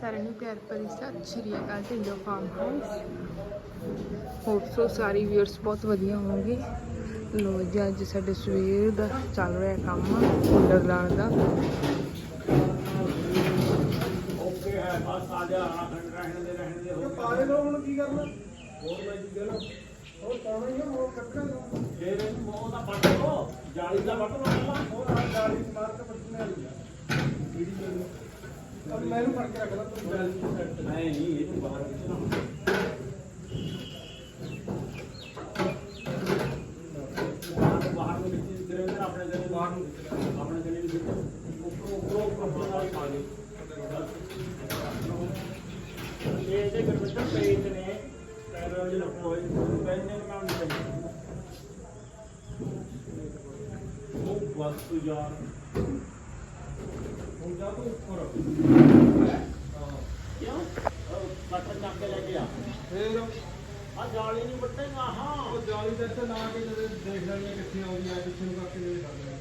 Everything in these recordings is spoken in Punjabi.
ਸਾਰਿਆਂ ਨੂੰ ਪਿਆਰ ਭਰੀ ਸਤਿ ਸ਼੍ਰੀ ਅਕਾਲ Dhindo farm house hope so ਸਾਰੇ ਵੀਅਰਸ ਬਹੁਤ ਵਧੀਆ ਹੋਣਗੇ ਲੋ ਜੀ, ਅੱਜ ਸਾਡੇ ਸਵੇਰ ਦਾ ਚੱਲ ਰਿਹਾ ਕੰਮ ਕੂਲਰ ਲਾਉਣ ਦਾ। ਓਕੇ ਹੈ ਬਸ ਆ ਜਾ ਆ ਰਹਿਣ ਦੇ ਰਹਿਣ ਦੇ ਹੋ ਪਾਏ ਲੋ ਹੁਣ ਕੀ ਕਰਨਾ ਹੋਰ ਮੈਂ ਜੀ ਦੇਣਾ ਹੋਰ ਪਾਉਣਾ ਹੀ ਆ ਕੱਟਣਾ ਫੇਰ ਇਹਨੂੰ ਮੋਹ ਦਾ ਪੱਟ ਲੋ ਜਾਲੀ ਦਾ ਪੱਟ ਲੋ ਹੋਰ ਆ ਗਾੜੀ ਮਾਰ ਕੇ ਬੱਚਣੇ ਵਾਲੀ ਆ। ਕਿਹੜੀ ਗੱਲ ਅਬ ਮੈਨੂੰ ਫੜ ਕੇ ਰੱਖਦਾ ਤੂੰ ਜਾਲੀ ਦੀ ਸੈੱਟ ਨਹੀਂ ਨਹੀਂ ਇਹ ਤੂੰ ਬਾਹਰ ਖਿੱਚਣਾ ਬਾਹਰ ਨੂੰ ਵਿੱਚ ਤੇਰੇ ਅੰਦਰ ਆਪਣੇ ਜਨੇ ਬਾਹਰ ਨੂੰ ਖਿੱਚ ਆਪਣੇ ਜਨੇ ਵੀ ਵਿੱਚ ਉੱਪਰੋਂ ਉੱਪਰੋਂ ਉੱਪਰੋਂ ਨਾਲ ਪਾ ਦੇ ਇਹ ਇਹਦੇ ਗੁਰਮਤਿ ਪੇਜ ਨੇ ਪੈਰਾਂ ਦੇ ਹੋਏ ਪੈਨੇ ਮੈਂ ਨਹੀਂ ਚਾਹੀਦਾ ਉਹ ਬਸ ਯਾਰ ਹੁਣ ਜਾ ਤੂੰ ਉੱਪਰ ਕਿਉਂ ਕੱਟ ਚੱਕ ਕੇ ਲੈ ਕੇ ਆ ਫੇਰ ਆ ਜਾਲੀ ਨਹੀਂ ਵੱਟੇਗਾ ਹਾਂ। ਉਹ ਜਾਲੀ ਦੇ ਇੱਥੇ ਲਾ ਕੇ ਜਦੋਂ ਦੇਖ ਲੈਣੀ ਆ ਕਿੱਥੇ ਆਉਂਦੀ ਆ ਕਿੱਥੇ ਨੂੰ ਕਰਕੇ ਦੇ ਆ।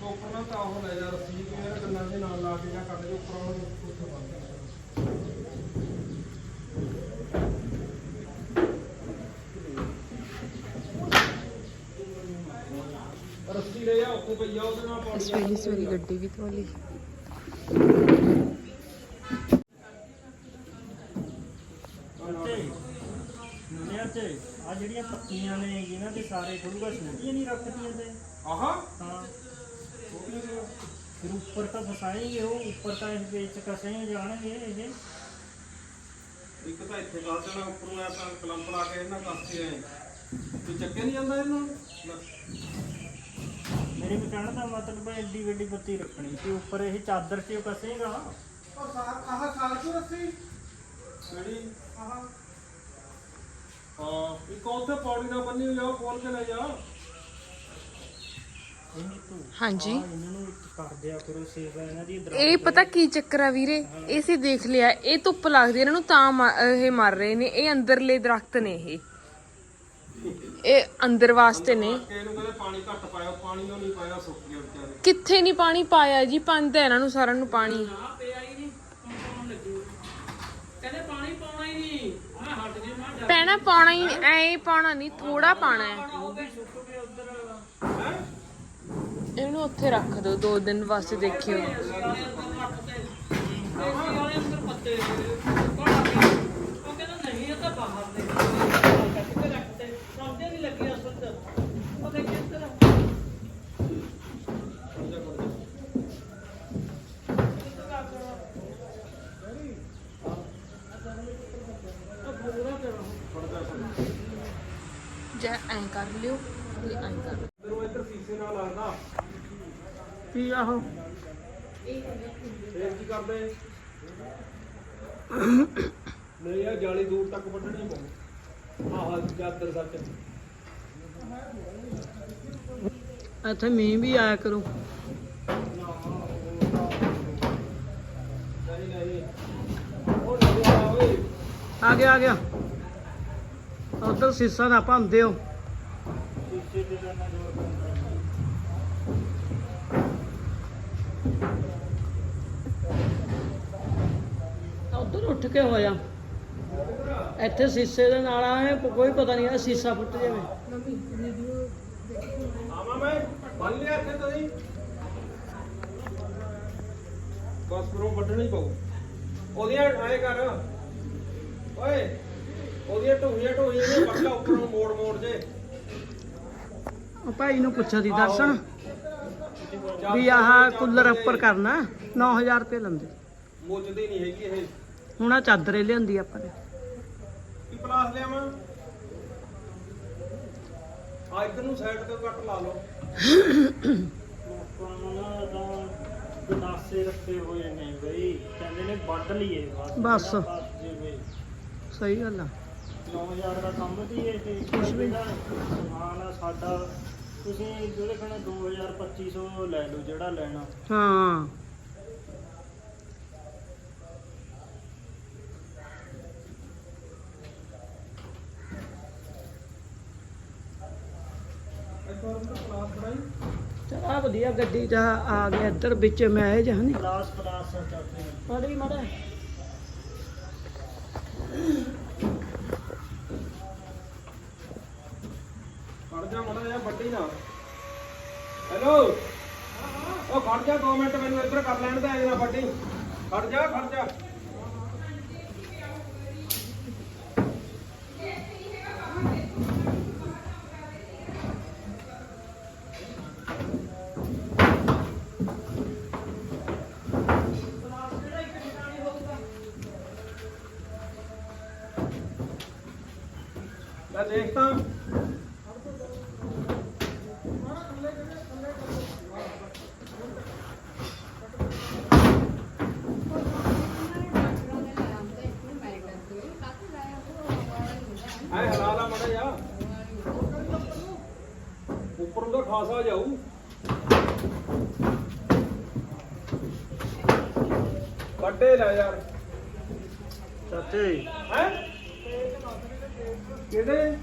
ਤੋਂ ਉੱਪਰ ਨਾ ਤਾਂ ਉਹ ਲੈ ਜਾ ਰੱਸੀ ਕਿ ਇਹ ਗੱਲਾਂ ਦੇ ਨਾਲ ਲਾ ਕੇ ਜਾਂ ਕੱਢ ਕੇ ਉੱਪਰ ਉਹਨੂੰ ਉੱਥੇ ਬੰਦ ਕਰ ਰੱਸੀ ਲੈ ਆ ਉੱਥੇ ਪਈ ਆ ਉਹਦੇ ਨਾਲ ਪਾਉਣੀ ਆ। ਸਵੇਰੀ ਸਵੇਰੀ ਗੱਡੀ ਵੀ ਧੋਲੀ ਦੁਨੀਆ 'ਚ ਆ ਜਿਹੜੀਆਂ ਪੱਤੀਆਂ ਨੇ ਇਹਨਾਂ ਦੇ ਸਾਰੇ ਥੋੜੂਗਾ ਛੋਟੀਆਂ ਨਹੀਂ ਰੱਖਦੀਆਂ ਤੇ। ਆਹਾ? ਹਾਂ। ਫਿਰ ਉੱਪਰ ਤਾਂ ਫਸਾਏਂਗੇ ਉਹ ਉੱਪਰ ਤਾਂ ਇਸ ਵਿੱਚ ਕਸੇ ਜਾਣਗੇ ਇਹ। ਇੱਕ ਤਾਂ ਇੱਥੇ ਲਾ ਦੇਣਾ ਉੱਪਰ ਨੂੰ ਆਪਾਂ ਕਲੰਪ ਲਾ ਕੇ ਇਹਨਾਂ ਕੱਸੇ ਆਏ ਤੇ ਚੱਕੇ ਨਹੀਂ ਜਾਂਦਾ ਇਹਨਾਂ। ਮੇਰੇ ਵੀ ਕਹਿਣ ਦਾ ਮਤਲਬ ਹੈ ਐਡੀ ਵੱਡੀ ਬੱਤੀ ਰੱਖਣੀ ਤੇ ਉੱਪਰ ਇਹ ਚਾਦਰ 'ਚ ਕਸੇਗਾ। ਉਹ ਸਾਰ ਆਹ ਕਿਉਂ ਰੱਸੀ ਕਿਹੜੀ? ਆਹ। ਹਾਂ ਇੱਕ ਉੱਥੇ ਪੌੜੀ ਨਾਲ ਬੰਨੀ ਹੋਈ ਆ ਖੋਲ ਕੇ ਲੈ ਜਾ। ਹਾਂਜੀ। ਆਹ ਇਹਨਾਂ ਨੂੰ ਇੱਕ ਕਰ ਦਿਆ ਕਰੋ ਸੇਵਾ ਇਹਨਾਂ ਦੀ ਇਹ ਪਤਾ ਕੀ ਚੱਕਰ ਆ ਵੀਰੇ? ਇਹ ਸੀ ਦੇਖ ਲਿਆ ਇਹ ਧੁੱਪ ਲੱਗਦੀ ਇਹਨਾਂ ਨੂੰ ਤਾਂ ਮਾ- ਇਹ ਮਰ ਰਹੇ ਨੇ ਇਹ ਅੰਦਰਲੇ ਦਰਖਤ ਨੇ ਇਹ। ਇਹ ਅੰਦਰ ਵਾਸਤੇ ਨੇ। ਕਿ ਕਹਿੰਦੇ ਪਾਣੀ ਘੱਟ ਪਾਇਆ ਪਾਣੀ ਉਹ ਨਹੀਂ ਪਾਇਆ ਸੁੱਕ ਗਿਆ ਵਿਚਾਰੇ। ਕਿੱਥੇ ਨਹੀਂ ਪਾਣੀ ਪਾਇਆ ਜੀ ਪੰਜ ਤਾਂ ਇਹਨਾਂ ਨੂੰ ਸਾਰਿਆਂ ਨੂੰ ਪਾਣੀ। ਪੈਣਾ ਪਾਉਣਾ ਹੀ ਐ ਪਾਉਣਾ ਨਹੀਂ ਥੋੜਾ ਪਾਣਾ ਹੈ। ਇਹਨੂੰ ਉੱਥੇ ਰੱਖ ਦਿਓ ਦੋ ਦਿਨ ਵਾਸਤੇ ਦੇਖਿਓ। ਜੈ ਐਂ ਕਰ ਲਿਓ ਤੇ ਐਂ ਕਰ। ਲਿਓ। ਇੱਧਰ ਸੀਸੇ ਨਾਲ ਲੱਗਦਾ ਕੀ ਆਹੋ ਫੇਰ ਕੀ ਕਰਦੇ? ਨਹੀਂ ਆ ਜਾਲੀ ਦੂਰ ਤੱਕ ਵੱਢਣੀ ਪਊ। ਆਹ ਚਾਦਰ ਸੱਚ। ਇੱਥੇ ਮੀਂਹ ਵੀ ਆਇਆ ਕਰੂ। ਆ ਗਿਆ ਆ ਗਿਆ। ਉਧਰ ਸੀਸਾ ਨਾ ਭੰਦੇ ਹੋ ਉਧਰ ਉੱਠ ਕੇ ਹੋਇਆ। ਇੱਥੇ ਸੀਸੇ ਦੇ ਨਾਲ ਆਏ ਕੋਈ ਪਤਾ ਨਹੀਂ ਆ ਸੀਸਾ ਫੁੱਟ ਜਾਵੇ। ਆਵਾਂ ਮੈਂ ਬੰਨ ਲਿਆ ਇੱਥੇ ਤੁਸੀਂ ਬਸ ਫਿਰ ਉਹ ਵੱਢਣੀ ਪਊ। ਉਹਦੀਆਂ ਐ ਕਰ। ਓਏ, ਉਹਦੀਆਂ ਢੋਈਆਂ ਢੋਈਆਂ ਨੇ ਪੱਕਾ ਉੱਪਰ ਨੂੰ ਮੋੜ ਮੋੜ ਜੇ। ਉਹ ਭਾਈ ਨੂੰ ਪੁੱਛਿਆ ਦੀ ਦਰਸ਼ਨ। ਵੀ ਆਹ ਕੂਲਰ ਉੱਪਰ ਕਰਨਾ 9000 ਰੁਪਏ ਲੰਦੇ। ਮੁੱਚਦੀ ਨਹੀਂ ਹੈਗੀ ਇਹ। ਹੁਣ ਆ ਚਾਦਰੇ ਲਿਆਂਦੀ ਆਪਾਂ ਨੇ। ਕੀ ਪਲਾਸ ਲਿਆ ਮੈਂ ਆ ਇੱਧਰ ਨੂੰ ਸਾਈਡ ਤੇ ਕੱਟ ਲਾ ਲਓ। ਗੰਡਾਸੇ ਰੱਖੇ ਹੋਏ ਨੇ ਬਈ। ਕਹਿੰਦੇ ਨੇ ਵੱਢ ਲਈਏ ਬਸ। ਸਹੀ ਗੱਲ ਆ। 9000 ਦਾ ਕੰਮ ਦੀ ਇਹ ਤੇ। ਕੁਝ ਵੀ। ਸਮਾਨ ਆ ਸਾਡਾ ਤੁਸੀਂ ਜਿਹੜੇ ਕਹਿੰਦੇ 2000 2500 ਲੈ ਲਓ ਜਿਹੜਾ ਲੈਣਾ। ਹਾਂ। ਇੱਕ ਵਾਰ ਉਹਦਾ ਪਲਾਸ ਬਣਾਈ ਚਲ ਆ ਵਧੀਆ ਗੱਡੀ ਦਾ ਆ ਗਿਆ ਇੱਧਰ ਵਿੱਚ ਮੈਂ ਇਹ ਜਹਾਂ ਪਲਾਸ ਪਲਾਸ ਚੱਲਦੇ ਨੇ ਮਾੜੀ ਮਾੜਾ ਖੜ ਜਾ ਮੜਾ ਜਾ ਵੱਡੀ ਨਾ ਹੈਲੋ ਉਹ ਖੜ ਜਾ 2 ਮਿੰਟ, ਮੈਨੂੰ ਇੱਧਰ ਕਰ ਲੈਣ ਦੇ ਨਾ ਵੱਡੀ। ਖੜ ਜਾ ਖੜ ਜਾ। ਲੈ ਦੇਖ ਤਾਂ ਐ ਹਲਾਲਾ ਮੜਾ ਜਾ ਉੱਪਰ ਤੋਂ ਖਾਸਾ ਜਾਊ ਕੱਢੇ ਲੈ ਯਾਰ। ਚਾਚੇ। ਹੈ? ਕਿਹਦੇ?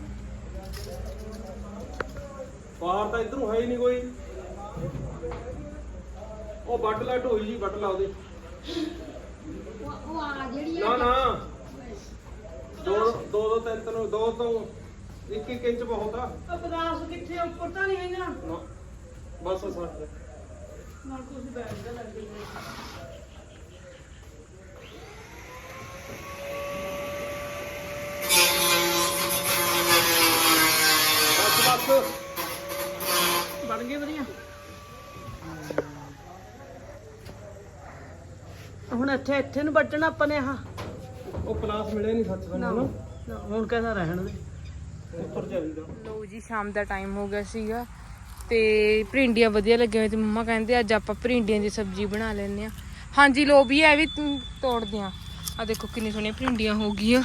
ਬਾਹਰ ਤਾਂ ਇਧਰੋਂ ਹੈ ਹੀ ਨਹੀਂ ਕੋਈ। ਉਹ ਬੱਟ ਲਾ ਢੋਈ ਜੀ ਬੱਟ ਲਾ ਉਹਦੇ। ਉਹ ਆ ਜਿਹੜੀ ਨਾ ਨਾ। ਦੋ ਦੋ ਦੋ ਤਿੰਨ ਤਿੰਨ ਦੋ ਤੋਂ ਇੱਕ ਇੱਕ ਇੰਚ ਬਹੁਤ ਆ। ਬਦਾਸ ਕਿੱਥੇ ਉੱਪਰ ਤਾਂ ਨਹੀਂ ਹੈਗਾ। ਨਾ। ਬਸ ਸੱਟ ਨਾਲ ਕੁਝ ਬੈਠ ਦਾ ਲੱਗ ਗਿਆ ਬਸ ਬਸ। ਬਣ ਗਏ ਵਧੀਆ ਹੁਣ ਇੱਥੇ ਇੱਥੇ ਨੂੰ ਵੱਟਣਾ ਆਪਾਂ ਨੇ ਆਹ। ਉਹ ਪਲਾਸ ਮਿਲਿਆ ਨਹੀਂ ਸੱਚ ਨਾ ਮੈਨੂੰ ਨਾ, ਹੁਣ ਕਹਿੰਦਾ ਰਹਿਣ ਦੇ। ਉੱਪਰ ਚਾਹੀਦਾ। ਲੋ ਜੀ ਸ਼ਾਮ ਦਾ ਟਾਈਮ ਹੋ ਗਿਆ ਸੀਗਾ। ਤੇ ਭਿੰਡੀਆਂ ਵਧੀਆ ਲੱਗੀਆਂ ਹੋਈਆਂ ਤੇ ਮੰਮਾ ਕਹਿੰਦੇ ਅੱਜ ਆਪਾਂ ਭਿੰਡੀਆਂ ਦੀ ਸਬਜ਼ੀ ਬਣਾ ਲੈਂਦੇ ਆ ਹਾਂਜੀ ਲੋ ਵੀ ਇਹ ਵੀ ਤੋੜਦੇ ਆ ਆ ਦੇਖੋ ਕਿੰਨੀ ਸੋਹਣੀਆਂ ਭਿੰਡੀਆਂ ਹੋ ਗਈਆਂ।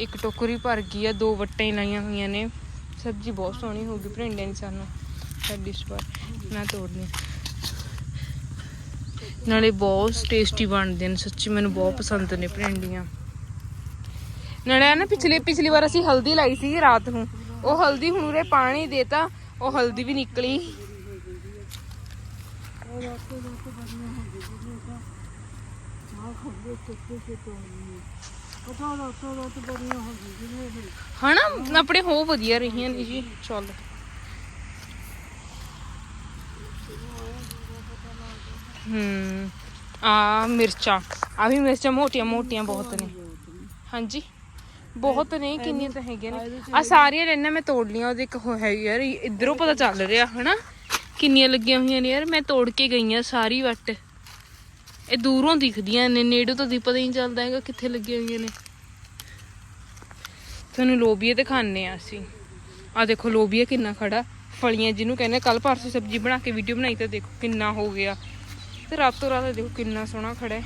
ਇੱਕ ਟੋਕਰੀ ਭਰ ਗਈ ਆ, ਦੋ ਵੱਟਾਂ ਹੀ ਲਾਈਆਂ ਹੋਈਆਂ ਨੇ। ਸਬਜ਼ੀ ਬਹੁਤ ਸੋਹਣੀ ਹੋ ਗਈ ਭਿੰਡੀਆਂ ਦੀ ਸਾਨੂੰ। ਸਾਡੀ ਇਸ ਮੈਂ ਤੋੜਨੀ ਨਾਲੇ ਬਹੁਤ ਟੇਸਟੀ ਬਣਦੇ ਨੇ, ਸੱਚੀ ਮੈਨੂੰ ਬਹੁਤ ਪਸੰਦ ਨੇ ਭਿੰਡੀਆਂ। ਨਾਲੇ ਆ ਨਾ ਪਿਛਲੇ ਪਿਛਲੀ ਵਾਰ ਅਸੀਂ ਹਲਦੀ ਲਾਈ ਸੀ ਰਾਤ ਨੂੰ। ਉਹ ਹਲਦੀ ਹੁਣ ਉਰੇ ਪਾਣੀ ਦੇਤਾ ਉਹ ਹਲਦੀ ਵੀ ਨਿਕਲੀ। ਹਨਾ? ਆਪਣੇ ਹੋ ਵਧੀਆ ਰਹੀਆਂ ਨੇ ਜੀ। ਚੱਲ। ਹੂੰ। ਆ ਮਿਰਚਾਂ। ਆ ਵੀ ਮਿਰਚਾਂ ਮੋਟੀਆਂ ਮੋਟੀਆਂ ਬਹੁਤ ਨੇ। ਹਾਂਜੀ। ਬਹੁਤ ਨੇ ਕਿੰਨੀਆਂ ਤਾਂ ਹੈਗੀਆਂ ਨੇ। ਆ ਸਾਰੀਆਂ ਰਹਿਣਾ ਮੈਂ ਤੋੜ ਲੀਆਂ ਉਹਦੇ ਇੱਕ ਹੋ ਹੈ ਯਾਰ ਇਧਰੋਂ ਪਤਾ ਚੱਲ ਰਿਹਾ ਹਨਾ? ਕਿੰਨੀਆਂ ਲੱਗੀਆਂ ਹੋਈਆਂ ਨੇ ਯਾਰ ਮੈਂ ਤੋੜ ਕੇ ਗਈਆਂ ਸਾਰੀ ਵੱਟ। ਇਹ ਦੂਰੋਂ ਦਿਖਦੀਆਂ ਨੇ ਨੇੜੇ ਤੋਂ ਦੀ ਪਤਾ ਨਹੀਂ ਚੱਲਦਾ ਹੈਗਾ ਕਿੱਥੇ ਲੱਗੀਆਂ ਹੋਈਆਂ ਨੇ। ਤੁਹਾਨੂੰ ਲੋਬੀਏ ਦਿਖਾਣੇ ਆ ਅਸੀਂ। ਆ ਦੇਖੋ ਲੋਬੀਆ ਕਿੰਨਾ ਖੜਾ। ਫਲੀਆਂ ਜਿਹਨੂੰ ਕਹਿੰਦੇ ਕੱਲ ਪਰਸੋਂ ਸਬਜ਼ੀ ਬਣਾ ਕੇ ਵੀਡੀਓ ਬਣਾਈ ਤਾਂ ਦੇਖੋ ਕਿੰਨਾ ਹੋ ਗਿਆ। ਤੇ ਰਾਤੋਂ ਰਾਤ ਦੇਖੋ ਕਿੰਨਾ ਸੋਹਣਾ ਖੜਾ ਹੈ।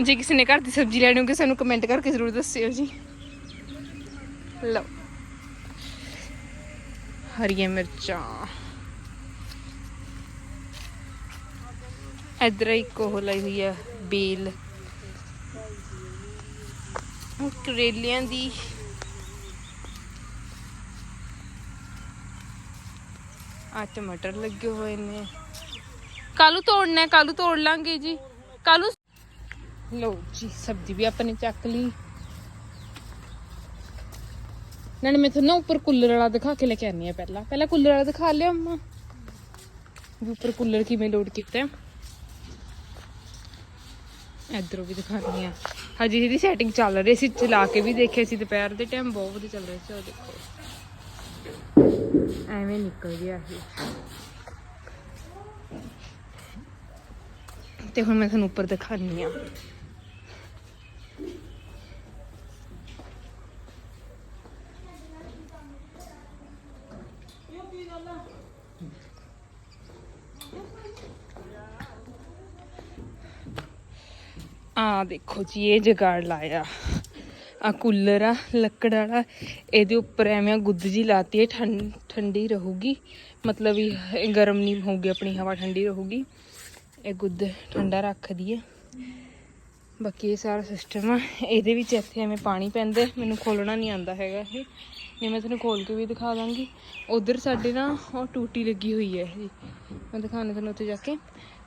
ਜੇ ਕਿਸੇ ਨੇ ਘਰ ਦੀ ਸਬਜ਼ੀ ਲੈਣੀ ਹੋਵੇ ਸਾਨੂੰ ਕਮੈਂਟ ਕਰਕੇ ਜ਼ਰੂਰ ਦੱਸਿਓ ਜੀ। ਲਓ। ਹਰੀਆਂ ਮਿਰਚਾਂ। ਇਧਰ ਇੱਕ ਉਹ ਲਈ ਹੋਈ ਹੈ ਬੇਲ। ਕਰੇਲਿਆਂ ਦੀ। ਆ ਟਮਾਟਰ ਲੱਗੇ ਹੋਏ ਨੇ। ਕਾਲੂ ਤੋੜਨਾ ਹੈ, ਕਾਲੂ ਤੋੜ ਲਾਂਗੇ ਜੀ? ਕਾਲੂ ਲੋ ਜੀ, ਸਬਜ਼ੀ ਵੀ ਆਪਾਂ ਨੇ ਚੱਕ ਲਈ। ਨਾਲੇ ਮੈਂ ਤੁਹਾਨੂੰ ਨਾ ਉੱਪਰ ਕੂਲਰ ਵਾਲਾ ਦਿਖਾ ਕੇ ਲੈ ਕੇ ਆਨੀ ਆ ਪਹਿਲਾਂ। ਪਹਿਲਾਂ ਕੂਲਰ ਵਾਲਾ ਦਿਖਾ ਲਿਆ ਅੰਮਾ। ਵੀ ਉੱਪਰ ਕੂਲਰ ਕਿਵੇਂ ਲੋਡ ਕੀਤਾ ਇਧਰੋਂ ਵੀ ਦਿਖਾਣੀ ਆ ਹਜੇ ਇਹਦੀ ਸੈਟਿੰਗ ਚੱਲ ਰਹੀ ਸੀ, ਚਲਾ ਕੇ ਵੀ ਦੇਖਿਆ ਸੀ ਦੁਪਹਿਰ ਦੇ ਟਾਈਮ ਬਹੁਤ ਵਧੀਆ ਚੱਲ ਰਿਹਾ ਸੀ ਉਹ ਦੇਖੋ। ਐਵੇਂ ਨਿਕਲ ਗਿਆ ਇਹ। ਤੇ ਹੁਣ ਮੈਂ ਤੁਹਾਨੂੰ ਉੱਪਰ ਦਿਖਾਣੀ ਆ ਆ ਦੇਖੋ ਜੀ, ਇਹ ਜਗਾੜ ਲਾਇਆ। ਆ ਕੂਲਰ ਆ, ਲੱਕੜ ਵਾਲਾ। ਇਹਦੇ ਉੱਪਰ ਐਵੇਂ ਗੁੱਦ ਜੀ ਲਾਤੀ ਹੈ ਠੰਡ, ਠੰਡੀ ਰਹੂਗੀ। ਮਤਲਬ ਇਹ ਗਰਮ ਨਹੀਂ ਹੋਊਗੀ, ਆਪਣੀ ਹਵਾ ਠੰਡੀ ਰਹੂਗੀ। ਇਹ ਗੁੱਦ ਠੰਡਾ ਰੱਖਦੀ ਹੈ ਬਾਕੀ ਇਹ ਸਾਰਾ ਸਿਸਟਮ ਆ। ਇਹਦੇ ਵਿੱਚ ਇੱਥੇ ਐਵੇਂ ਪਾਣੀ ਪੈਂਦਾ ਮੈਨੂੰ ਖੋਲਣਾ ਨਹੀਂ ਆਉਂਦਾ ਹੈਗਾ ਇਹ। ਇਹ ਮੈਂ ਤੁਹਾਨੂੰ ਖੋਲ ਕੇ ਵੀ ਦਿਖਾ ਦਾਂਗੀ। ਉਧਰ ਸਾਡੇ ਨਾ ਉਹ ਟੂਟੀ ਲੱਗੀ ਹੋਈ ਹੈ ਇਹ। ਮੈਂ ਦਿਖਾਣੇ ਤੁਹਾਨੂੰ ਉੱਥੇ ਜਾ ਕੇ।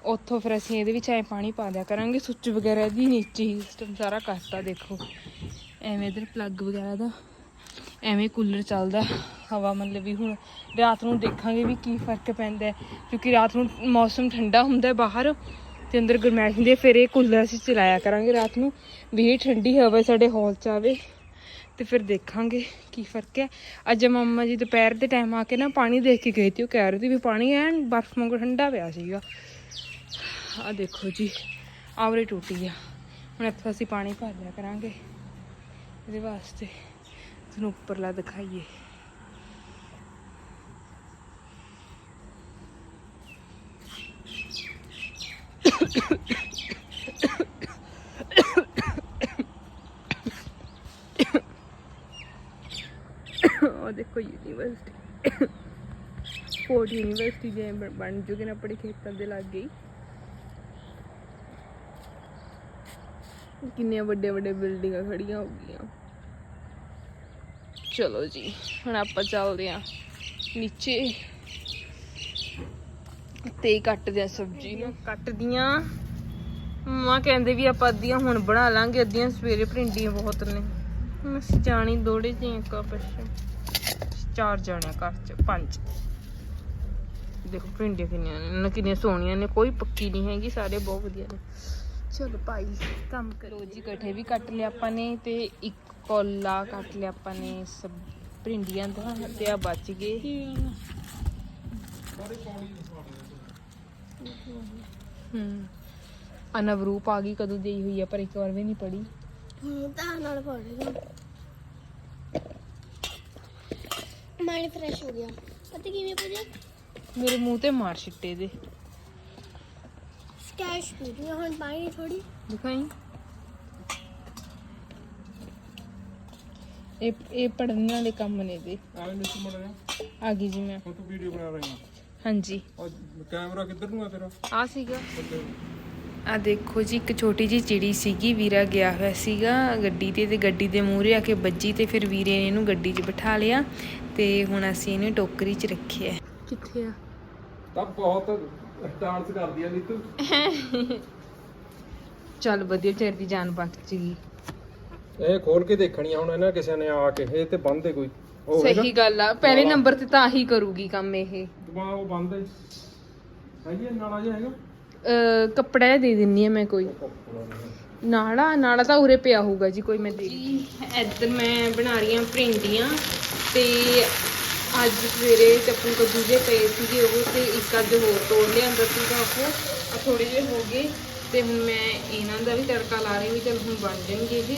ਉੱਥੋਂ ਫਿਰ ਅਸੀਂ ਇਹਦੇ ਵਿੱਚ ਐ ਪਾਣੀ ਪਾ ਦਿਆ ਕਰਾਂਗੇ, ਸੁੱਚ ਵਗੈਰਾ ਦੀ ਨੀਚੇ ਹੀ ਸਿਸਟਮ ਸਾਰਾ ਕਰਤਾ ਦੇਖੋ। ਐਵੇਂ ਇਧਰ ਪਲੱਗ ਵਗੈਰਾ ਦਾ, ਐਵੇਂ ਕੂਲਰ ਚੱਲਦਾ, ਹਵਾ ਮਤਲਬ ਵੀ ਹੁਣ ਰਾਤ ਨੂੰ ਦੇਖਾਂਗੇ ਵੀ ਕੀ ਫ਼ਰਕ ਪੈਂਦਾ ਕਿਉਂਕਿ ਰਾਤ ਨੂੰ ਮੌਸਮ ਠੰਡਾ ਹੁੰਦਾ ਬਾਹਰ ਤੇ ਅੰਦਰ ਗਰਮੈਸ਼ ਹੁੰਦੀ ਹੈ, ਫਿਰ ਇਹ ਕੂਲਰ ਅਸੀਂ ਚਲਾਇਆ ਕਰਾਂਗੇ ਰਾਤ ਨੂੰ, ਵੀ ਇਹ ਠੰਡੀ ਹਵਾ ਸਾਡੇ ਹਾਲ ਚ ਆਵੇ ਤੇ ਫਿਰ ਦੇਖਾਂਗੇ ਕੀ ਫ਼ਰਕ ਹੈ। ਅੱਜ ਮੰਮਾ ਜੀ ਦੁਪਹਿਰ ਦੇ ਟਾਈਮ ਆ ਕੇ ਨਾ ਪਾਣੀ ਦੇਖ ਕੇ ਗਏ ਤੇ ਉਹ ਕਹਿ ਰਹੇ ਸੀ ਵੀ ਪਾਣੀ ਐਨ ਬਰਫ਼ ਵਾਂਗੂ ਠੰਡਾ ਪਿਆ ਸੀਗਾ। ਆ ਦੇਖੋ ਜੀ, ਆਵਰੇ ਟੁੱਟੀ ਆ। ਹੁਣ ਇੱਥੋਂ ਅਸੀਂ ਪਾਣੀ ਭਰ ਲਿਆ ਕਰਾਂਗੇ। ਇਹਦੇ ਵਾਸਤੇ ਤੁਹਾਨੂੰ ਉੱਪਰਲਾ ਦਿਖਾਈਏ। ਉਹ ਦੇਖੋ ਯੂਨੀਵਰਸਿਟੀ। ਫੋਰਟ ਯੂਨੀਵਰਸਿਟੀ ਜੇ ਬਣ- ਬਣ ਜੂਗੇ ਨਾ, ਆਪਣੇ ਖੇਤਾਂ ਦੇ ਲਾਗੇ ਹੀ। ਕਿੰਨੀਆਂ ਵੱਡੇ ਵੱਡੇ ਬਿਲਡਿੰਗਾਂ ਖੜੀਆਂ ਹੋ ਗਈਆਂ। ਚਲੋ ਜੀ, ਹੁਣ ਆਪਾਂ ਚੱਲਦੇ ਆਂ ਨੀਚੇ ਤੇ ਕੱਟਦੇ ਆ ਸਬਜ਼ੀ ਨੂੰ। ਕੱਟਦੀਆਂ। ਮਾਂ ਕਹਿੰਦੇ ਵੀ ਆਪਾਂ ਅੱਧੀਆਂ ਹੁਣ ਬਣਾ ਲਾਂਗੇ, ਅੱਧੀਆਂ ਸਵੇਰੇ ਭਿੰਡੀਆਂ ਬਹੁਤ ਨੇ। ਹੁਣ ਅਸੀਂ ਜਾਣੀ ਦੋੜੇ ਜੀ ਇੱਕ ਪਿੱਛੇ ਚਾਰ ਜਾਣੇ ਘਰ ਚ, ਪੰਜ। ਦੇਖੋ ਭਿੰਡੀਆਂ ਕਿੰਨੀਆਂ ਨੇ ਕਿੰਨੀਆਂ ਸੋਹਣੀਆਂ ਨੇ, ਕੋਈ ਪੱਕੀ ਨਹੀਂ ਹੈਗੀ, ਸਾਰੇ ਬਹੁਤ ਵਧੀਆ ਨੇ। ਚਲੋ ਭਾਈ ਕੰਮ ਕਰੋ ਜੀ ਇਕੱਠੇ ਵੀ ਕੱਟ ਲਿਆ ਆਪਾਂ ਨੇ ਤੇ ਇੱਕ ਕੋਲਾ ਕੱਟ ਲਿਆ ਆਪਾਂ ਨੇ ਸਭ ਭਿੰਡੀਆਂ ਦਾ ਤੇ ਆ ਬਚ ਗਏ। ਹੂੰ ਅਨਵਰੂਪ ਆ ਗਈ ਕਦੋਂ ਦੀ ਹੋਈ ਆ ਪਰ ਇੱਕ ਵਾਰ ਵੀ ਨਹੀਂ ਪੜੀ। ਹੁਣ ਤਾਂ ਨਾਲ ਪੜ ਮਾਈਂਡ ਫਰੈਸ਼ ਹੋ ਗਿਆ। ਪਤਾ ਕਿਵੇਂ ਪੜਿਆ ਮੇਰੇ ਮੂੰਹ ਤੇ ਮਾਰ ਛਿੱਟੇ ਦੇ। ਸਕੈਸ਼ ਪੀ ਰਹੀ ਹਾਂ, ਹੁਣ ਪਾਣੀ ਥੋੜੀ ਦਿਖਾਈ ਇਹ ਇਹ ਪੜਨ ਵਾਲੇ ਕੰਮ ਨੇ ਦੇ ਆਵੇਂ ਨਹੀਂ ਮੜ ਰਿਹਾ ਆ ਗਈ ਜੀ ਮੈਂ ਹੁਣ ਤੂੰ ਵੀਡੀਓ ਬਣਾ ਰਹੀ ਹੈ ਹਾਂਜੀ ਔਰ ਕੈਮਰਾ ਕਿੱਧਰ ਨੂੰ ਆ ਤੇਰਾ ਆ ਸੀਗਾ ਆ ਦੇਖੋ ਜੀ ਇੱਕ ਛੋਟੀ ਜੀ ਚਿੜੀ ਸੀਗੀ ਵੀਰਾ ਗਿਆ ਹੋਇਆ ਸੀਗਾ ਗੱਡੀ ਤੇ ਤੇ ਗੱਡੀ ਦੇ ਮੂਹਰੇ ਆ ਕੇ ਵੱਜੀ ਤੇ ਫਿਰ ਵੀਰੇ ਨੇ ਇਹਨੂੰ ਗੱਡੀ 'ਚ ਬਿਠਾ ਲਿਆ ਤੇ ਹੁਣ ਅਸੀਂ ਇਹਨੂੰ ਟੋਕਰੀ 'ਚ ਰੱਖਿਆ ਕਿੱਥੇ ਆ ਤਾਂ ਬਹੁਤ ਡਾਂਸ ਕਰਦੀ ਆ ਨੀਤੂ। ਚੱਲ ਵਧੀਆ ਚਿਰ ਦੀ ਜਾਨ ਬਚ ਗਈ। ਇਹ ਖੋਲ ਕੇ ਦੇਖਣੀ ਆ ਹੁਣ ਇਹਨਾਂ ਕਿਸੇ ਨੇ ਆ ਕੇ ਇਹ ਤੇ ਬੰਦ ਹੈ ਕੋਈ। ਉਹ ਸਹੀ ਗੱਲ ਆ ਪਹਿਲੇ ਨੰਬਰ ਤੇ ਤਾਂ ਆਹੀ ਕਰੂਗੀ ਕੰਮ ਇਹ। ਦੁਆ ਉਹ ਬੰਦ ਹੈ ਹੈਗੀ ਆ, ਨਾਲਾ ਜਿਹਾ ਹੈਗਾ? ਅਹ ਕੱਪੜਾ ਜਿਹਾ ਦੇ ਦਿੰਨੀ ਆ ਮੈਂ ਕੋਈ। ਨਾਲਾ ਨਾਲਾ ਤਾਂ ਉਰੇ ਪਿਆ ਹੋਊਗਾ ਜੀ ਕੋਈ ਮੈਂ ਦੇ ਜੀ ਇੱਧਰ ਮੈਂ ਬਣਾ ਰਹੀ ਹਾਂ ਭਿੰਡੀਆਂ ਤੇ ਅੱਜ ਸਵੇਰੇ ਚੱਪੂ ਕੱਦੂ ਜੇ ਪਏ ਸੀਗੇ ਉਹ ਤੇ ਇੱਕ ਅੱਜ ਹੋਰ ਤੋੜ ਲਿਆਂਦਾ ਸੀਗਾ ਉਹ ਆ ਥੋੜੇ ਜਿਹੇ ਹੋ ਗਏ ਤੇ ਹੁਣ ਮੈਂ ਇਹਨਾਂ ਦਾ ਵੀ ਤੜਕਾ ਲਾ ਰਹੀ ਵੀ ਚਲ ਹੁਣ ਬਣ ਜਾਣਗੇ ਜੀ।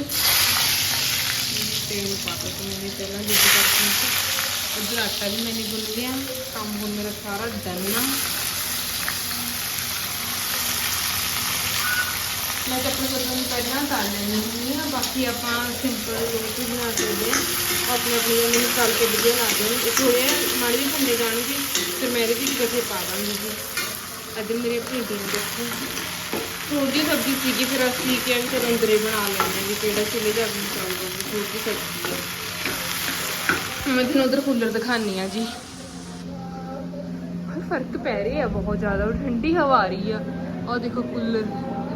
ਤੇਲ ਪਾਤਾ ਸੀ ਮੈंने ਪਹਿਲਾਂ ਜਿੱਦ ਕਰਕੇ। ਉਧਰ ਆਟਾ ਵੀ ਮੈंने ਗੁੰਨ ਲਿਆ, ਕੰਮ ਹੁਣ ਮੇਰਾ ਸਾਰਾ ਡਨ ਆ। ਮੈਂ ਤਾਂ ਆਪਣੇ ਕੋਲ ਪਹਿਲਾਂ ਕਰ ਲੈਂਦੀ ਹੁੰਦੀ ਆ ਬਾਕੀ ਆਪਾਂ ਸਿੰਪਲ ਰੋਟੀ ਬਣਾ ਸਕਦੇ ਆਪਣੇ ਆਪਣੇ ਮੈਨੂੰ ਤਲ ਕੇ ਵਧੀਆ ਲੱਗਦੇ ਨੇ ਥੋੜੇ ਮਾੜੇ ਜਿਹੇ ਭੁੰਨੇ ਜਾਣਗੇ, ਫਿਰ ਮੈਂ ਇਹਦੇ ਵਿੱਚ ਗੱਠੇ ਪਾ ਦਾਂਗੀ ਜੀ। ਅੱਜ ਮੇਰੇ ਭਿੰਡੀਆਂ ਦੇਖੋ। ਥੋੜੀ ਸਬਜ਼ੀ ਸੀਗੀ, ਫਿਰ ਅਸੀਂ ਕਿਹਾ ਵੀ ਚਲੋ ਅੰਦਰੇ ਬਣਾ ਲੈਂਦੇ ਵੀ ਕਿਹੜਾ ਚੁੱਲ੍ਹੇ ਦਾ ਵੀ ਚੱਲਦਾ ਵੀ ਥੋੜੀ ਸਬਜ਼ੀ ਆ ਮੈਂ ਤੁਹਾਨੂੰ ਉਧਰ ਕੂਲਰ ਦਿਖਾਨੀ ਆ ਜੀ। ਫ਼ਰਕ ਪੈ ਰਿਹਾ ਬਹੁਤ ਜ਼ਿਆਦਾ, ਉਹ ਠੰਡੀ ਹਵਾ ਆ ਰਹੀ ਆ। ਔਰ ਦੇਖੋ ਕੂਲਰ।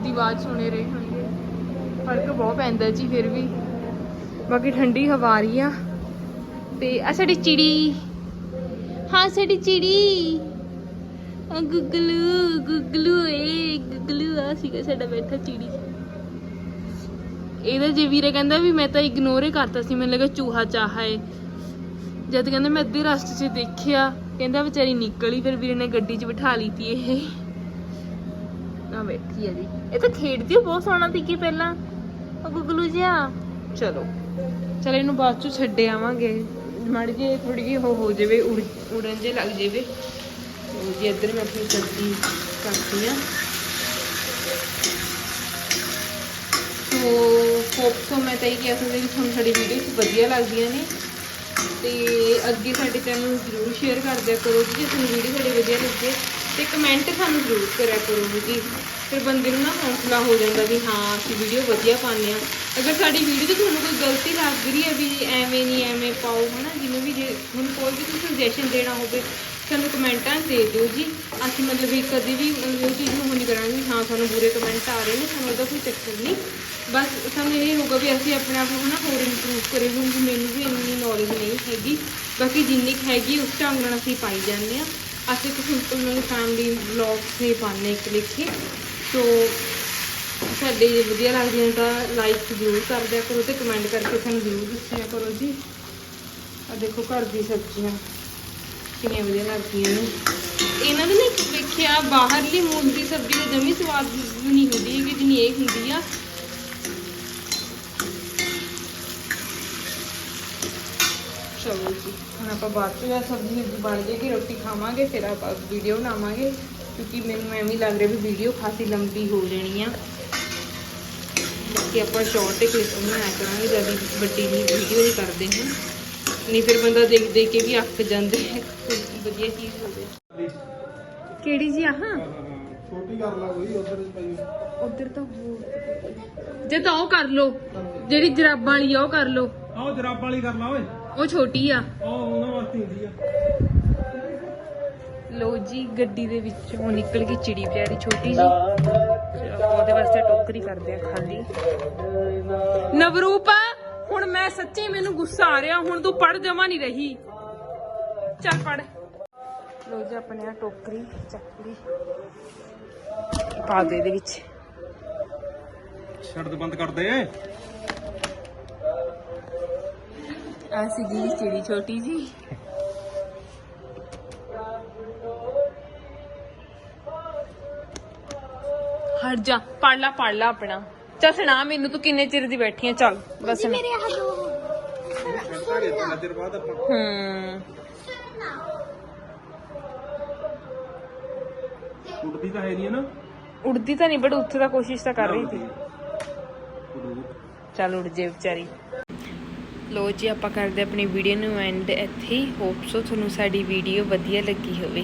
ਦੀ ਆਵਾਜ਼ ਸੁਣੇ ਰਹੇ ਹੋਣਗੇ। ਫ਼ਰਕ ਬਹੁਤ ਪੈਂਦਾ ਜੀ ਫਿਰ ਵੀ। ਬਾਕੀ ਠੰਡੀ ਹਵਾ ਆ ਰਹੀ ਆ। ਤੇ ਆ ਸਾਡੀ ਚਿੜੀ। ਹਾਂ, ਸਾਡੀ ਚਿੜੀ। ਆ ਗੁੱਗਲੂ ਗੁੱਗਲੂ ਏ, ਗੁੱਗਲੂ ਆ ਸੀਗਾ ਸਾਡਾ ਬੈਠਾ ਚਿੜੀ। ਇਹਦਾ ਜੇ ਵੀਰੇ ਕਹਿੰਦਾ ਵੀ ਮੈਂ ਤਾਂ ਇਗਨੋਰ ਹੀ ਕਰਤਾ ਸੀ, ਮੈਨੂੰ ਲੱਗਾ ਚੂਹਾ ਚਾਹਾ ਏ। ਜਦ ਕਹਿੰਦਾ ਮੈਂ ਅੱਧੇ ਰਸਤੇ 'ਚ ਦੇਖਿਆ, ਕਹਿੰਦਾ ਵਿਚਾਰੀ ਨਿਕਲੀ, ਫਿਰ ਵੀਰੇ ਨੇ ਗੱਡੀ 'ਚ ਬਿਠਾ ਲਈ ਤੀ ਇਹ। ਨਾ ਬੈਠੀ ਆ ਜੀ? ਇਹ ਤਾਂ ਖੇਡਦੀ ਓ ਬਹੁਤ ਸੋਹਣਾ ਸੀ ਕਿ ਪਹਿਲਾਂ। ਉਹ ਗੁਗਲੂ ਜਿਹਾ। ਚਲੋ। ਚਲ ਇਹਨੂੰ ਬਾਅਦ 'ਚ ਛੱਡੇ ਆਵਾਂਗੇ। ਮਾੜੀ ਜਿਹੀ ਥੋੜੀ ਜਿਹੀ ਹੋ ਹੋ ਜਾਵੇ, ਉੜ, ਉੜਨ ਜੇ ਲੱਗ ਜਾਵੇ। ਉਹ ਜੀ, ਇੱਧਰ ਮੈਂ ਆਪਣੀ ਸਬਜ਼ੀ ਕਰਦੀ ਆ ਸੋ ਹੋਪ ਸੋ ਮੈਂ ਤਾਂ ਇਹ ਕਹਿ ਸਕਦੀ ਕਿ ਤੁਹਾਨੂੰ ਸਾਡੀ ਵੀਡੀਓਜ਼ ਵਧੀਆ ਲੱਗਦੀਆਂ ਨੇ। ਤੇ ਅੱਗੇ ਸਾਡੇ ਚੈਨਲ ਨੂੰ ਜ਼ਰੂਰ ਸ਼ੇਅਰ ਕਰਦੇ ਕਰੋ ਜੀ, ਜੇ ਤੁਹਾਨੂੰ ਵੀਡੀਓ ਸਾਡੀ ਵਧੀਆ ਲੱਗੇ। ਤੇ ਕਮੈਂਟ ਸਾਨੂੰ ਜ਼ਰੂਰ ਕਰਿਆ ਕਰੋ ਜੀ। ਫਿਰ ਬੰਦੇ ਨੂੰ ਨਾ ਹੌਸਲਾ ਹੋ ਜਾਂਦਾ ਵੀ ਹਾਂ, ਅਸੀਂ ਵੀਡੀਓ ਵਧੀਆ ਪਾਉਂਦੇ ਆ ਅਗਰ ਸਾਡੀ ਵੀਡੀਓ 'ਚ ਤੁਹਾਨੂੰ ਕੋਈ ਗਲਤੀ ਲੱਗ ਰਹੀ ਹੈ ਵੀ ਐਵੇਂ ਨਹੀਂ, ਐਵੇਂ ਪਾਓ, ਹਨਾ, ਜਿਵੇਂ ਵੀ ਜੇ ਹੁਣ ਕੋਈ ਵੀ ਤੁਸੀਂ ਸੁਜੈਸ਼ਨ ਦੇਣਾ ਹੋਵੇ, ਸਾਨੂੰ ਕਮੈਂਟਾਂ ਦੇ ਦਿਓ ਜੀ। ਅਸੀਂ ਮਤਲਬ ਵੀ ਕਦੇ ਵੀ ਉਹ ਚੀਜ਼ ਨੂੰ ਉਹ ਕਰਾਂਗੇ ਵੀ ਹਾਂ, ਸਾਨੂੰ ਬੁਰੇ ਕਮੈਂਟ ਆ ਰਹੇ ਨੇ, ਸਾਨੂੰ ਉਹਦਾ ਕੋਈ ਚੱਕਰ ਨਹੀਂ। ਬਸ ਸਾਨੂੰ ਇਹ ਹੋਊਗਾ ਵੀ ਅਸੀਂ ਆਪਣੇ ਆਪ ਨੂੰ ਨਾ ਹੋਰ ਇੰਪਰੂਵ ਕਰੇ। ਕਿਉਂਕਿ ਮੈਨੂੰ ਵੀ ਇੰਨੀ ਨੌਲੇਜ ਨਹੀਂ ਹੈਗੀ। ਬਾਕੀ ਜਿੰਨੀ ਕੁ ਹੈਗੀ, ਉਸ ਢੰਗ ਨਾਲ ਅਸੀਂ ਪਾਈ ਜਾਂਦੇ ਆ ਅਸੀਂ ਇੱਕ ਸਿੰਪਲ ਨਾਲ ਫੈਮਿਲੀ ਵਲੌਗਸ ਨਹੀਂ ਪਾਉਂਦੇ ਇੱਕ ਲਿਖੇ ਸੋ ਸਾਡੇ ਜੇ ਵਧੀਆ ਲੱਗਦੀਆਂ ਤਾਂ ਲਾਈਕ ਜ਼ਰੂਰ ਕਰ ਦਿਆ ਕਰੋ ਤੇ ਕਮੈਂਟ ਕਰਕੇ ਸਾਨੂੰ ਜ਼ਰੂਰ ਦੱਸਿਆ ਕਰੋ ਜੀ। ਆ ਦੇਖੋ ਘਰ ਦੀ ਸਬਜ਼ੀਆਂ ਕਿੰਨੀਆਂ ਵਧੀਆ ਲੱਗਦੀਆਂ ਨੇ। ਇਹਨਾਂ ਦੇ ਨਾ ਇੱਕ ਵੇਖਿਆ, ਬਾਹਰਲੀ ਮੂਲ ਦੀ ਸਬਜ਼ੀ ਦਾ ਜਮੀ ਸਵਾਦ ਨਹੀਂ ਹੁੰਦੀ ਕਿ ਜਿੰਨੀ ਇਹ ਹੁੰਦੀ ਆ। ਚਲੋ ਜੀ ਹੁਣ ਆਪਾਂ ਬਾਅਦ ਚ ਜਦ ਸਬਜ਼ੀ ਬਣ ਜਾਏਗੀ ਰੋਟੀ ਖਾਵਾਂਗੇ ਫਿਰ ਆਪਾਂ ਵੀਡੀਓ ਬਣਾਵਾਂਗੇ ਕਿਉਂਕਿ ਮੈਨੂੰ ਐਵੇਂ ਹੀ ਲੱਗ ਰਿਹਾ ਵੀ ਵੀਡੀਓ ਖਾਸੀ ਲੰਬੀ ਹੋ ਜਾਣੀ ਆ। ਬਾਕੀ ਆਪਾਂ ਸ਼ਾਰਟ ਤੇ ਕਲਿੱਪ ਬਣਾਇਆ ਕਰਾਂਗੇ ਜਦ ਵੱਡੀ ਨਹੀਂ ਵੀਡੀਓ ਨਹੀਂ ਕਰਦੇ ਹਾਂ। ਨਹੀਂ ਫਿਰ ਬੰਦਾ ਦੇਖ ਦੇਖ ਕੇ ਵੀ ਅੱਕ ਜਾਂਦਾ ਹੈ ਕੋਈ ਵਧੀਆ ਚੀਜ਼ ਹੋਵੇ। ਕਿਹੜੀ ਜੀ ਆਹ? ਛੋਟੀ ਕਰ ਲਾ ਕੋਈ ਉਧਰ ਪਈ ਉਧਰ ਤਾਂ ਹੋਰ। ਜੇ ਤਾਂ ਉਹ ਕਰ ਲੋ ਜਿਹੜੀ ਜਰਾਬਾਂ ਵਾਲੀ ਆ ਉਹ ਕਰ ਲੋ ਆਹ ਜਰਾਬਾਂ ਵਾਲੀ ਕਰ ਲਾ ਓਏ। ਉਹ ਛੋਟੀ ਆ। ਉਹ ਉਹਨਾਂ ਵਾਸਤੇ ਹੁੰਦੀ ਆ। ਲੋ ਜੀ ਗੱਡੀ ਦੇ ਵਿੱਚੋਂ ਨਿਕਲ ਗਈ ਚਿੜੀ ਪਿਆਰੀ ਛੋਟੀ ਜੀ। ਉਹਦੇ ਵਾਸਤੇ ਟੋਕਰੀ ਕਰਦੇ ਆ ਖਾਲੀ। ਨਵਰੂਪ ਹੁਣ ਮੈਂ ਸੱਚੀ ਮੈਨੂੰ ਗੁੱਸਾ ਆ ਰਿਹਾ ਹੁਣ ਤੂੰ ਪੜ ਜਮਾ ਨਹੀਂ ਰਹੀ। ਚੱਲ ਪੜ ਲੋ ਜੀ ਆਪਣੇ ਆ ਟੋਕਰੀ ਚੱਕ ਲਈ ਪਾ ਦੇ ਇਹਦੇ ਵਿੱਚ। ਛੱਡ ਬੰਦ ਕਰ ਦੇ ਆ ਸੀਗੀ ਚਿੜੀ ਛੋਟੀ ਜੀ। ਹਟ ਜਾ ਪੜ ਲਾ ਪੜ ਲਾ ਆਪਣਾ। ਚੱਲ ਸੁਣਾ ਮੈਨੂੰ ਤੂੰ ਕਿੰਨੇ ਚਿਰ ਦੀ ਬੈਠੀ ਆ? ਚੱਲ ਬਸ ਨਾ ਮੇਰੇ ਆਹ ਦੋ। ਨਜ਼ਰ ਬਾਅਦ ਆਪਾਂ ਹੂੰ ਉੱਡਦੀ ਤਾਂ ਹੈ ਨਹੀਂ ਨਾ। ਉੜਦੀ ਤਾਂ ਨਹੀਂ ਬਟ ਉੱਥੇ ਤਾਂ ਕੋਸ਼ਿਸ਼ ਤਾਂ ਕਰ ਰਹੀ ਸੀ। ਚੱਲ ਉੜ ਜੇ ਵਿਚਾਰੀ। ਲੋ ਜੀ, ਆਪਾਂ ਕਰਦੇ ਆਪਣੀ ਵੀਡੀਓ ਨੂੰ ਐਂਡ ਇੱਥੇ ਹੀ। ਹੋਪ ਸੋ ਤੁਹਾਨੂੰ ਸਾਡੀ ਵੀਡੀਓ ਵਧੀਆ ਲੱਗੀ ਹੋਵੇ।